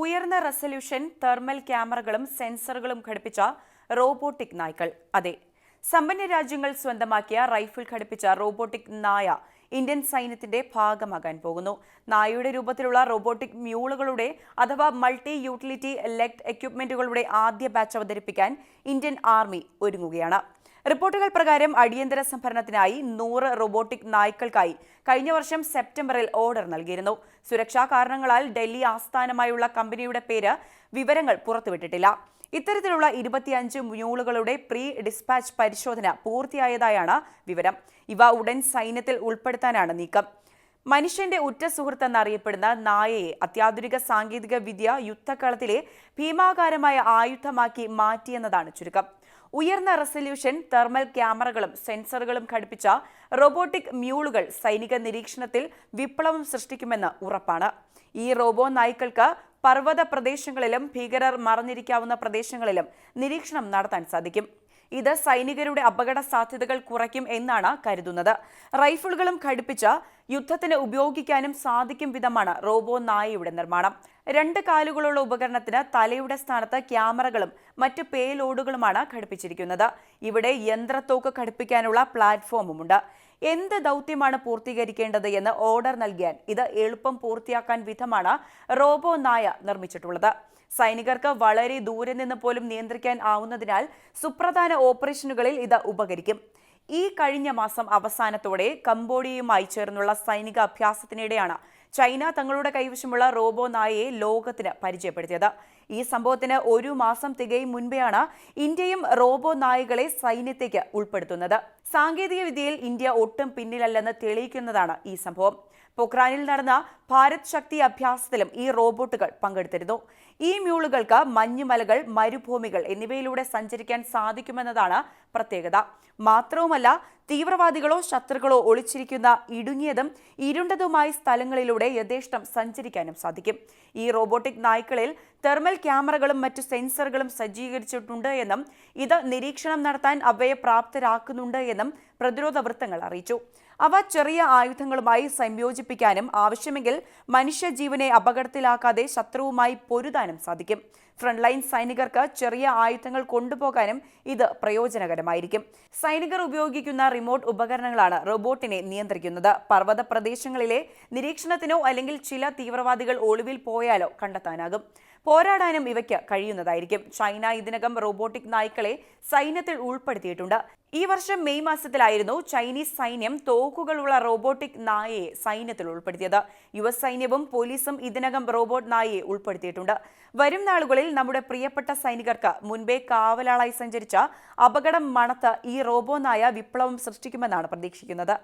ഉയർന്ന resolution thermal ക്യാമറകളും സെൻസറുകളും ഘടിപ്പിച്ച റോബോട്ടിക് നായ്ക്കൾ. അതെ സമ്പന്ന രാജ്യങ്ങൾ സ്വന്തമാക്കിയ റൈഫിൾ ഘടിപ്പിച്ച റോബോട്ടിക് നായ ഇന്ത്യൻ സൈന്യത്തിന്റെ ഭാഗമാകാൻ പോകുന്നു. നായയുടെ രൂപത്തിലുള്ള റോബോട്ടിക് മ്യൂളുകളുടെ അഥവാ മൾട്ടി യൂട്ടിലിറ്റി ലെഗ് എക്യുപ്മെന്റുകളുടെ ആദ്യ ബാച്ച് അവതരിപ്പിക്കാൻ ഇന്ത്യൻ ആർമി ഒരുങ്ങുകയാണ്. റിപ്പോർട്ടുകൾ പ്രകാരം അടിയന്തര സംഭരണത്തിനായി നൂറ് റോബോട്ടിക് നായ്ക്കൾക്കായി കഴിഞ്ഞ വർഷം സെപ്റ്റംബറിൽ ഓർഡർ നൽകിയിരുന്നു. സുരക്ഷാ കാരണങ്ങളാൽ ഡൽഹി ആസ്ഥാനമായുള്ള കമ്പനിയുടെ പേര് വിവരങ്ങൾ പുറത്തുവിട്ടിട്ടില്ല. ഇത്തരത്തിലുള്ള ഇരുപത്തിയഞ്ച് മ്യൂളുകളുടെ പ്രീ ഡിസ്പാച്ച് പരിശോധന പൂർത്തിയായതായാണ് വിവരം. ഇവ ഉടൻ സൈന്യത്തിൽ ഉൾപ്പെടുത്താനാണ് നീക്കം. മനുഷ്യന്റെ ഉറ്റ സുഹൃത്ത് എന്നറിയപ്പെടുന്ന നായയെ അത്യാധുനിക സാങ്കേതിക വിദ്യ യുദ്ധക്കളത്തിലെ ഭീമാകാരമായ ആയുധമാക്കി മാറ്റിയെന്നതാണ് ചുരുക്കം. ഉയർന്ന റെസല്യൂഷൻ തെർമൽ ക്യാമറകളും സെൻസറുകളും ഘടിപ്പിച്ച റോബോട്ടിക് മ്യൂളുകൾ സൈനിക നിരീക്ഷണത്തിൽ വിപ്ലവം സൃഷ്ടിക്കുമെന്ന് ഉറപ്പാണ്. ഈ റോബോ നായ്ക്കൾക്ക് പർവത പ്രദേശങ്ങളിലും ഭീകരർ മറഞ്ഞിരിക്കാവുന്ന പ്രദേശങ്ങളിലും നിരീക്ഷണം നടത്താൻ സാധിക്കും. ഇത് സൈനികരുടെ അപകട സാധ്യതകൾ കുറയ്ക്കും എന്നാണ് കരുതുന്നത്. റൈഫിളുകളും ഘടിപ്പിച്ച യുദ്ധത്തിന് ഉപയോഗിക്കാനും സാധിക്കും വിധമാണ് റോബോ നായയുടെ നിർമ്മാണം. രണ്ട് കാലുകളുള്ള ഉപകരണത്തിന് തലയുടെ സ്ഥാനത്ത് ക്യാമറകളും മറ്റ് പേലോഡുകളുമാണ് ഘടിപ്പിച്ചിരിക്കുന്നത്. ഇവിടെ യന്ത്രത്തോക്ക് ഘടിപ്പിക്കാനുള്ള പ്ലാറ്റ്ഫോമുമുണ്ട്. എന്ത് ദൗത്യമാണ് പൂർത്തീകരിക്കേണ്ടത് എന്ന് ഓർഡർ നൽകിയാൽ ഇത് എളുപ്പം പൂർത്തിയാക്കാൻ വിധമാണ് റോബോ നായ നിർമ്മിച്ചിട്ടുള്ളത്. സൈനികർക്ക് വളരെ ദൂരെ നിന്ന് പോലും നിയന്ത്രിക്കാൻ ആവുന്നതിനാൽ സുപ്രധാന ഓപ്പറേഷനുകളിൽ ഇത് ഉപകരിക്കും. ഈ കഴിഞ്ഞ മാസം അവസാനത്തോടെ കംബോഡിയയുമായി ചേർന്നുള്ള സൈനിക അഭ്യാസത്തിനിടെയാണ് ചൈന തങ്ങളുടെ കൈവശമുള്ള റോബോ നായയെ ലോകത്തിന് പരിചയപ്പെടുത്തിയത്. ഈ സംഭവത്തിന് ഒരു മാസം തികയും മുൻപെയാണ് ഇന്ത്യയും റോബോ നായകളെ സൈന്യത്തേക്ക് ഉൾപ്പെടുത്തുന്നത്. സാങ്കേതിക വിദ്യയിൽ ഇന്ത്യ ഒട്ടും പിന്നിലല്ലെന്ന് തെളിയിക്കുന്നതാണ് ഈ സംഭവം. പൊക്രാനിൽ നടന്ന ഭാരത് ശക്തി അഭ്യാസത്തിലും ഈ റോബോട്ടുകൾ പങ്കെടുത്തിരുന്നു. ഈ മ്യൂളുകൾക്ക് മഞ്ഞുമലകൾ മരുഭൂമികൾ എന്നിവയിലൂടെ സഞ്ചരിക്കാൻ സാധിക്കുമെന്നതാണ് പ്രത്യേകത. മാത്രവുമല്ല തീവ്രവാദികളോ ശത്രുക്കളോ ഒളിച്ചിരിക്കുന്ന ഇടുങ്ങിയതും ഇരുണ്ടതുമായ സ്ഥലങ്ങളിലൂടെ യഥേഷ്ടം സഞ്ചരിക്കാനും സാധിക്കും. ഈ റോബോട്ടിക് നായ്ക്കളിൽ തെർമൽ ക്യാമറകളും മറ്റു സെൻസറുകളും സജ്ജീകരിച്ചിട്ടുണ്ട് എന്നും ഇത് നിരീക്ഷണം നടത്താൻ അവയെ പ്രാപ്തരാക്കുന്നുണ്ട് എന്നും പ്രതിരോധ വൃത്തങ്ങൾ അറിയിച്ചു. അവ ചെറിയ ആയുധങ്ങളുമായി സംയോജിപ്പിക്കാനും ആവശ്യമെങ്കിൽ മനുഷ്യജീവനെ അപകടത്തിലാക്കാതെ ശത്രുവുമായി പൊരുതാനും സാധിക്കും. ഫ്രണ്ട്ലൈൻ സൈനികർക്ക് ചെറിയ ആയുധങ്ങൾ കൊണ്ടുപോകാനും ഇത് പ്രയോജനകരമായിരിക്കും. സൈനികർ ഉപയോഗിക്കുന്ന റിമോട്ട് ഉപകരണങ്ങളാണ് റോബോട്ടിനെ നിയന്ത്രിക്കുന്നത്. പർവത പ്രദേശങ്ങളിലെ നിരീക്ഷണത്തിനോ അല്ലെങ്കിൽ ചില തീവ്രവാദികൾ ഒളിവിൽ പോയാലോ കണ്ടെത്താനാകും. പോരാടാനും ഇവയ്ക്ക് കഴിയുന്നതായിരിക്കും. ചൈന ഇതിനകം റോബോട്ടിക് നായ്ക്കളെ സൈന്യത്തിൽ ഉൾപ്പെടുത്തിയിട്ടുണ്ട്. ഈ വർഷം മെയ് മാസത്തിലായിരുന്നു ചൈനീസ് സൈന്യം തോക്കുകളുള്ള റോബോട്ടിക് നായയെ സൈന്യത്തിൽ ഉൾപ്പെടുത്തിയത്. യു സൈന്യവും പോലീസും ഇതിനകം റോബോട്ട് നായയെ ഉൾപ്പെടുത്തിയിട്ടുണ്ട്. വരും നാളുകളിൽ നമ്മുടെ പ്രിയപ്പെട്ട സൈനികർക്ക് മുൻപേ കാവലാളായി സഞ്ചരിച്ച അപകടം മണത്ത് ഈ റോബോ നായ വിപ്ലവം സൃഷ്ടിക്കുമെന്നാണ് പ്രതീക്ഷിക്കുന്നത്.